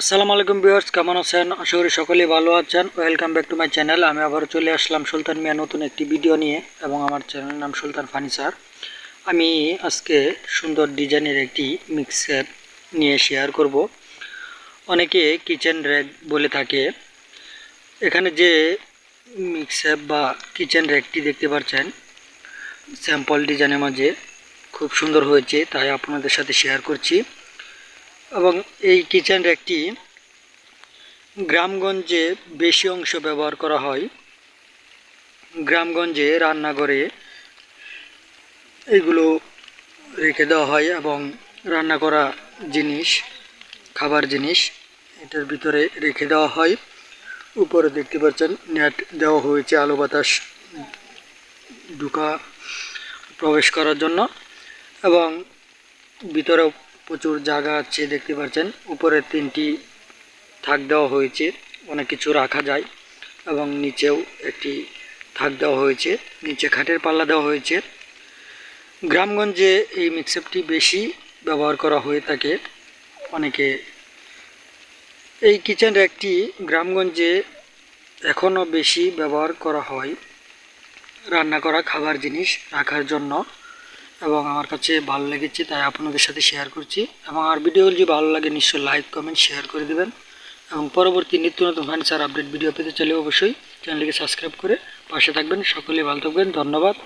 আসসালামু আলাইকুম ভিউয়ার্স, কেমন আছেন? আশা করি সকলেই ভালো আছেন। Welcome back to my channel আমি আবার চলে আসলাম সুলতান মিয়া নতুন একটি ভিডিও নিয়ে এবং আমার চ্যানেলের নাম সুলতান ফার্নিচার আমি আজকে সুন্দর ডিজাইনের একটি মিক্সার নিয়ে শেয়ার করব। অনেকে কিচেন র্যাক বলে থাকে। এখানে যে মিক্সার বা কিচেন র্যাকটি দেখতে পাচ্ছেন স্যাম্পল ডিজাইনের মাঝে খুব সুন্দর হয়েছে, তাই আপনাদের সাথে শেয়ার করছি। এবং এই কিচেন র্যাকটি গ্রামগঞ্জে বেশি অংশ ব্যবহার করা হয়। গ্রামগঞ্জে রান্নাঘরে এগুলো রেখে দেওয়া হয় এবং রান্না করা জিনিস, খাবার জিনিস এটার ভিতরে রেখে দেওয়া হয়। উপরে দেখতে পাচ্ছেন নেট দেওয়া হয়েছে আলো বাতাস ঢুকা প্রবেশ করার জন্য এবং ভিতরেও প্রচুর জায়গা আছে, দেখতে পাচ্ছেন। উপরে তিনটি থাক দেওয়া হয়েছে, অনেক কিছু রাখা যায় এবং নিচেও একটি থাক দেওয়া হয়েছে, নিচে খাটের পাল্লা দেওয়া হয়েছে। গ্রামগঞ্জে এই মিক্সারটি বেশি ব্যবহার করা হয়ে থাকে অনেকে। এই কিচেন র্যাকটি গ্রামগঞ্জে এখনও বেশি ব্যবহার করা হয় রান্না করা খাবার জিনিস রাখার জন্য। এবং আমার কাছে ভালো লেগেছে, তাই আপনাদের সাথে শেয়ার করছি। এবং আমার ভিডিও যদি ভালো লাগে নিশ্চয়ই লাইক কমেন্ট শেয়ার করে দেবেন। এবং পরবর্তী নিত্য নতুন ফার্নিচার আপডেট ভিডিও পেতে চাইলে অবশ্যই চ্যানেলকে সাবস্ক্রাইব করে পাশে থাকবেন। সকলে ভালো থাকবেন। ধন্যবাদ।